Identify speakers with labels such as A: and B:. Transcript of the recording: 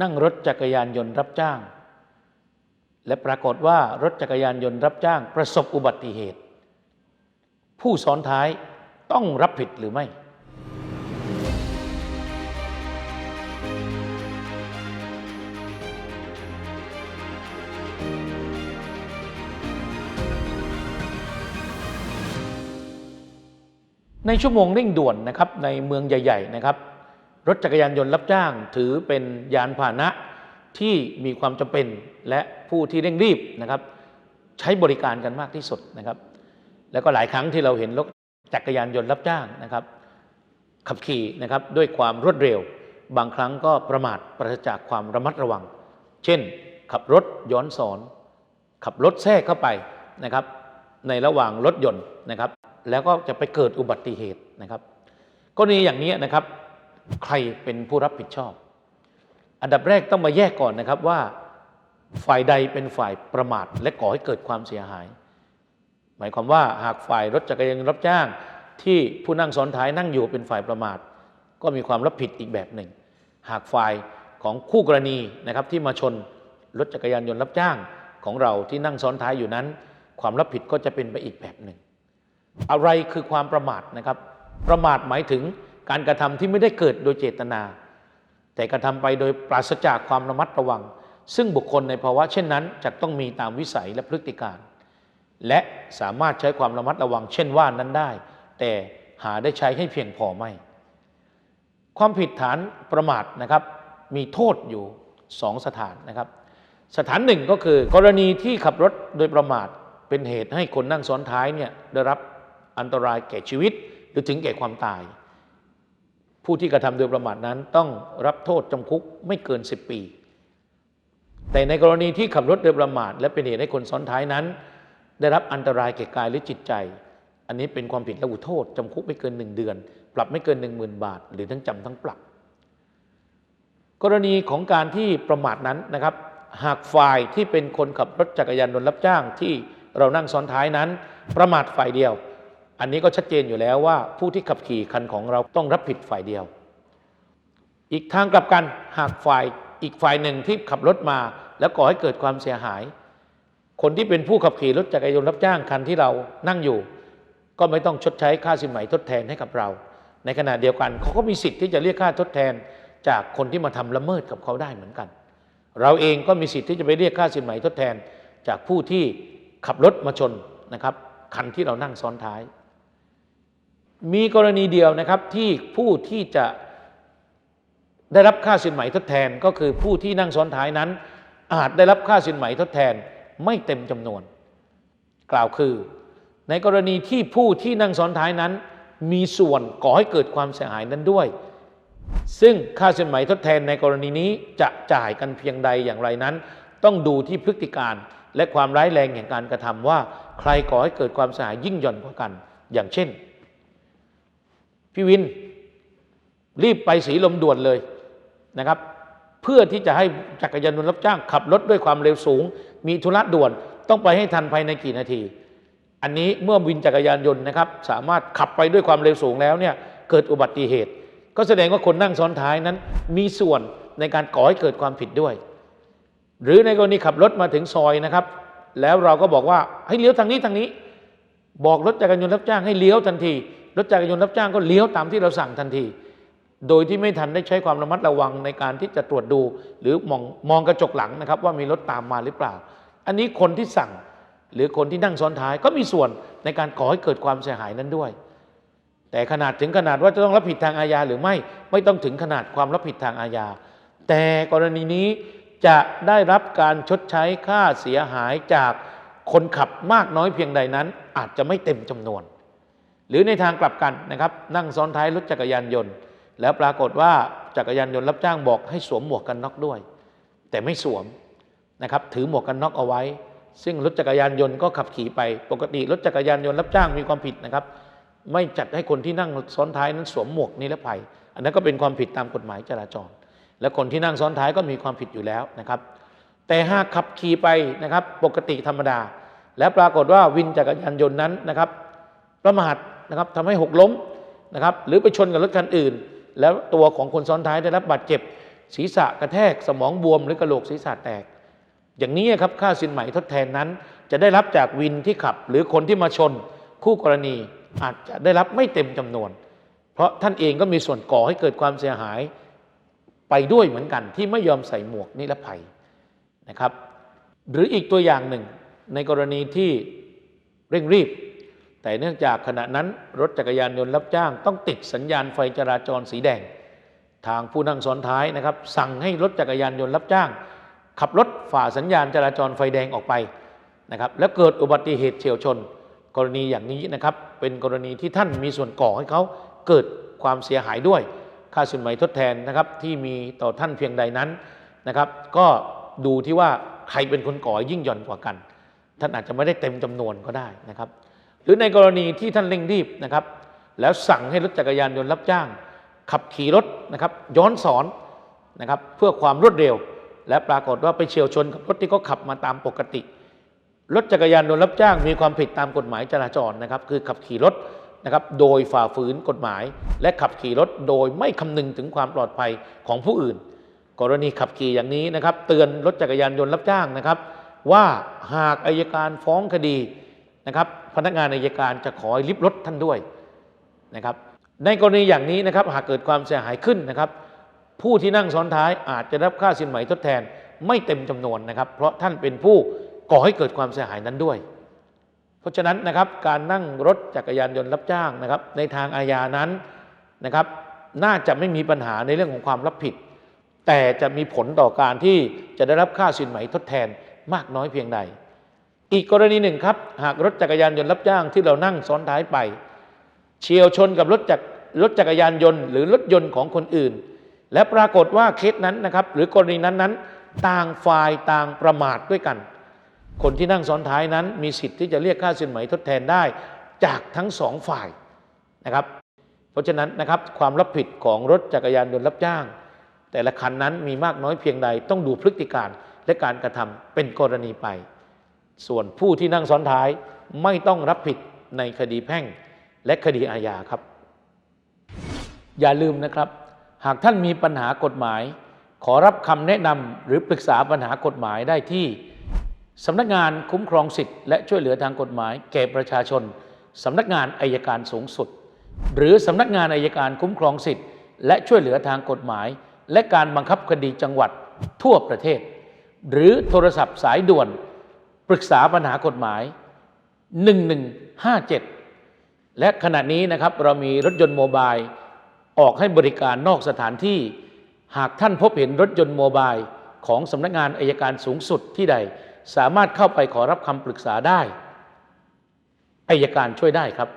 A: นั่งรถจักรยานยนต์รับจ้าง และปรากฏว่ารถจักรยานยนต์รับจ้าง ประสบอุบัติเหตุ ผู้ซ้อนท้ายต้องรับผิดหรือไม่ ในชั่วโมงเร่งด่วนนะครับในเมืองใหญ่ ๆ นะครับ รถจักรยานยนต์รับจ้างถือเป็นยานพาหนะที่มีความจำเป็นและผู้ที่เร่งรีบนะครับ ใช้บริการกันมากที่สุดนะครับ แล้วก็หลายครั้งที่เราเห็นรถจักรยานยนต์รับจ้างนะครับ ขับขี่นะครับด้วยความรวดเร็ว บางครั้งก็ประมาทปราศจากความระมัดระวัง เช่น ขับรถย้อนสอน ขับรถแทรกเข้าไปนะครับ ในระหว่างรถยนต์นะครับ แล้วก็จะไปเกิดอุบัติเหตุนะครับกรณีอย่างนี้นะครับ ใครเป็นผู้รับผิดชอบ อันดับแรกต้องมาแยกก่อนนะครับว่า ฝ่ายใดเป็นฝ่ายประมาทและก่อให้เกิดความเสียหาย หมายความว่าหากฝ่ายรถจักรยานยนต์รับจ้าง ที่ผู้นั่งซ้อนท้ายนั่งอยู่เป็นฝ่ายประมาท ก็มีความรับผิดอีกแบบหนึ่ง หากฝ่ายของคู่กรณีนะครับที่มาชนรถจักรยานยนต์รับจ้างของเราที่นั่งซ้อนท้ายอยู่นั้น ความรับผิดก็จะเป็นไปอีกแบบหนึ่ง อะไรคือความประมาทนะครับ ประมาทหมายถึง การกระทำที่ไม่ได้เกิดโดยเจตนา แต่กระทำไปโดยปราศจากความระมัดระวัง ซึ่งบุคคลในภาวะเช่นนั้นจะต้องมีตามวิสัยและพฤติการ และสามารถใช้ความระมัดระวัง เช่นว่านั้นได้ แต่หาได้ใช้ให้เพียงพอไม่ ความผิดฐานประมาทนะครับ มีโทษอยู่สองสถานนะครับ สถานหนึ่งก็คือกรณีที่ขับรถโดยประมาทเป็นเหตุให้คนนั่งซ้อนท้ายเนี่ยได้รับอันตรายแก่ชีวิตหรือถึงแก่ความตาย ผู้ที่กระทำโดยประมาทนั้นต้องรับโทษจำคุกไม่เกิน 10 ปี แต่ในกรณีที่ขับรถโดยประมาท และเป็นเหตุให้คนซ้อนท้ายนั้น ได้รับอันตรายแก่กายหรือจิตใจ อันนี้เป็นความผิดระหุโทษจำคุกไม่เกิน 1 เดือน ปรับไม่เกิน 1 0,000 บาท หรือทั้งจำทั้งปรับ กรณีของการที่ประมาทนั้นนะครับ หากฝ่ายที่เป็นคนขับรถจักรยานยนต์รับจ้างที่เรานั่งซ้อนท้ายนั้น ประมาทฝ่ายเดียว อันนี้ก็ชัดเจนอยู่แล้วว่าผู้ที่ขับขี่คันของเราต้องรับผิดฝ่ายเดียว อีกทางกลับกันหากฝ่ายอีกฝ่ายหนึ่งที่ขับรถมา แล้วก่อให้เกิดความเสียหาย คนที่เป็นผู้ขับขี่รถจักรยานรับจ้างคันที่เรานั่งอยู่ ก็ไม่ต้องชดใช้ค่าสินไหมทดแทนให้กับเรา ในขณะเดียวกันเขาก็มีสิทธิ์ที่จะเรียกค่าทดแทนจากคนที่มาทำละเมิดกับเขาได้เหมือนกัน เราเองก็มีสิทธิ์ที่จะไปเรียกค่าสินไหมทดแทน จากผู้ที่ขับรถมาชนนะครับคันที่เรานั่งซ้อนท้าย มีกรณีเดียวนะครับที่ผู้ที่จะได้รับค่าสินไหมทดแทน ก็คือผู้ที่นั่งซ้อนท้ายนั้น อาจได้รับค่าสินไหมทดแทนไม่เต็มจำนวน กล่าวคือ ในกรณีที่ผู้ที่นั่งซ้อนท้ายนั้น มีส่วนก่อให้เกิดความเสียหายนั้นด้วย ซึ่งค่าสินไหมทดแทนในกรณีนี้จะจ่ายกันเพียงใดอย่างไรนั้น ต้องดูที่พฤติการและความร้ายแรงแห่งการกระทำว่า ใครก่อให้เกิดความเสียหายยิ่งหย่อนกว่ากัน อย่างเช่น พี่วิน รีบไปสีลมด่วนเลยนะครับ เพื่อที่จะให้จักรยานยนต์รับจ้างขับรถด้วยความเร็วสูง มีธุระด่วนต้องไปให้ทันภายในกี่นาที อันนี้เมื่อวินจักรยานยนต์นะครับ สามารถขับไปด้วยความเร็วสูงแล้วเนี่ยเกิดอุบัติเหตุ ก็แสดงว่าคนนั่งซ้อนท้ายนั้น มีส่วนในการก่อให้เกิดความผิดด้วย หรือในกรณีขับรถมาถึงซอยนะครับ แล้วเราก็บอกว่าให้เลี้ยวทางนี้ทางนี้ บอกรถจักรยานยนต์รับจ้างให้เลี้ยวทันที รถจักรยานยนต์รับจ้างก็เลี้ยวตามที่เราสั่งทันที โดยที่ไม่ทันได้ใช้ความระมัดระวังในการที่จะตรวจดู หรือมองมองกระจกหลังนะครับ ว่ามีรถตามมาหรือเปล่า อันนี้คนที่สั่งหรือคนที่นั่งซ้อนท้ายก็มีส่วนในการก่อให้เกิดความเสียหายนั้นด้วย แต่ขนาดถึงขนาดว่าจะต้องรับผิดทางอาญาหรือไม่ไม่ต้องถึงขนาดความรับผิดทางอาญาแต่กรณีนี้จะได้รับการชดใช้ค่าเสียหายจากคนขับมากน้อยเพียงใดนั้น อาจจะไม่เต็มจำนวน หรือในทางกลับกันนะครับ นั่งซ้อนท้ายรถจักรยานยนต์ แล้วปรากฏว่าจักรยานยนต์รับจ้างบอกให้สวมหมวกกันน็อกด้วย แต่ไม่สวมนะครับถือหมวกกันน็อกเอาไว้ ซึ่งรถจักรยานยนต์ก็ขับขี่ไป ปกติรถจักรยานยนต์รับจ้างมีความผิดนะครับ ไม่จัดให้คนที่นั่งซ้อนท้ายนั้นสวมหมวกนิรภัย อันนั้นก็เป็นความผิดตามกฎหมายจราจร และคนที่นั่งซ้อนท้ายก็มีความผิดอยู่แล้วนะครับ แต่หากขับขี่ไปนะครับปกติธรรมดา แล้วปรากฏว่าวินจักรยานยนต์นั้นนะครับ ประมาทนะครับทำให้หกล้มนะครับ หรือไปชนกับรถคันอื่น แล้วตัวของคนซ้อนท้ายได้รับบาดเจ็บ ศีรษะกระแทกสมองบวมหรือกระโหลกศีรษะแตก อย่างนี้ครับค่าสินไหมทดแทนนั้น จะได้รับจากวินที่ขับ หรือคนที่มาชน คู่กรณีอาจจะได้รับไม่เต็มจำนวน เพราะท่านเองก็มีส่วนก่อให้เกิดความเสียหายไปด้วยเหมือนกัน ที่ไม่ยอมใส่หมวกนิรภัยนะครับ หรืออีกตัวอย่างหนึ่งในกรณีที่เร่งรีบ แต่เนื่องจากขณะนั้นรถจักรยานยนต์รับจ้าง ต้องติดสัญญาณไฟจราจรสีแดง ทางผู้นั่งซ้อนท้ายนะครับ สั่งให้รถจักรยานยนต์รับจ้าง ขับรถฝ่าสัญญาณจราจรไฟแดงออกไปนะครับ แล้วเกิดอุบัติเหตุเฉียวชน กรณีอย่างนี้นะครับ เป็นกรณีที่ท่านมีส่วนก่อให้เขาเกิดความเสียหายด้วย ค่าสินไหมทดแทนนะครับที่มีต่อท่านเพียงใดนั้นนะครับ ก็ดูที่ว่าใครเป็นคนก่อยิ่งหย่อนกว่ากัน ท่านอาจจะไม่ได้เต็มจำนวนก็ได้นะครับ หรือในกรณีที่ท่านเร่งรีบนะครับ แล้วสั่งให้รถจักรยานยนต์รับจ้าง ขับขี่รถนะครับ ย้อนสอนนะครับ เพื่อความรวดเร็ว และปรากฏว่าไปเฉียวชนกับรถที่เขาขับมาตามปกติ รถจักรยานยนต์รับจ้างมีความผิดตามกฎหมายจราจรนะครับ คือขับขี่รถนะครับ โดยฝ่าฝืนกฎหมาย และขับขี่รถโดยไม่คำนึงถึงความปลอดภัยของผู้อื่น กรณีขับขี่อย่างนี้นะครับ เตือนรถจักรยานยนต์รับจ้างนะครับ ว่าหากอายการฟ้องคดี นะครับพนักงานอายการจะขอให้ริบรถท่านด้วยนะครับในกรณีอย่างนี้นะครับหากเกิดความเสียหายขึ้นนะครับ ผู้ที่นั่งซ้อนท้ายอาจจะรับค่าสินไหมทดแทนไม่เต็มจำนวนนะครับ เพราะท่านเป็นผู้ก่อให้เกิดความเสียหายนั้นด้วย เพราะฉะนั้นนะครับการนั่งรถจักรยานยนต์รับจ้างนะครับ ในทางอาญานั้นนะครับน่าจะไม่มีปัญหาในเรื่องของความรับผิด แต่จะมีผลต่อการที่จะได้รับค่าสินไหมทดแทนมากน้อยเพียงใด อีกกรณีหนึ่งครับ หากรถจักรยานยนต์รับจ้างที่เรานั่งซ้อนท้ายไป เฉียวชนกับรถจักรรถจักรยานยนต์ หรือรถยนต์ของคนอื่น และปรากฏว่าเคสนั้นนะครับ หรือกรณีนั้นนั้นต่างฝ่ายต่างประมาทด้วยกัน คนที่นั่งซ้อนท้ายนั้น มีสิทธิ์ที่จะเรียกค่าสินไหมทดแทนได้ จากทั้งสองฝ่ายนะครับ เพราะฉะนั้นนะครับความรับผิดของรถจักรยานยนต์รับจ้าง แต่ละคันนั้นมีมากน้อยเพียงใดต้องดูพฤติการและการกระทำเป็นกรณีไป ส่วนผู้ที่นั่งซ้อนท้ายไม่ต้องรับผิดในคดีแพ่งและคดีอาญาครับ อย่าลืมนะครับ หากท่านมีปัญหากฎหมาย ขอรับคำแนะนำหรือปรึกษาปัญหากฎหมายได้ที่สำนักงานคุ้มครองสิทธิ์และช่วยเหลือทางกฎหมาย แก่ประชาชนสำนักงานอายการสูงสุด หรือสำนักงานอายการคุ้มครองสิทธิ์และช่วยเหลือทางกฎหมาย และการบังคับคดีจังหวัดทั่วประเทศ หรือโทรศัพท์สายด่วน ปรึกษาปัญหากฎหมาย 1157 และขณะนี้นะครับเรามีรถยนต์โมบายออกให้บริการนอกสถานที่ หากท่านพบเห็นรถยนต์โมบายของสำนักงานอายการสูงสุดที่ใด สามารถเข้าไปขอรับคำปรึกษาได้อายการช่วยได้ครับ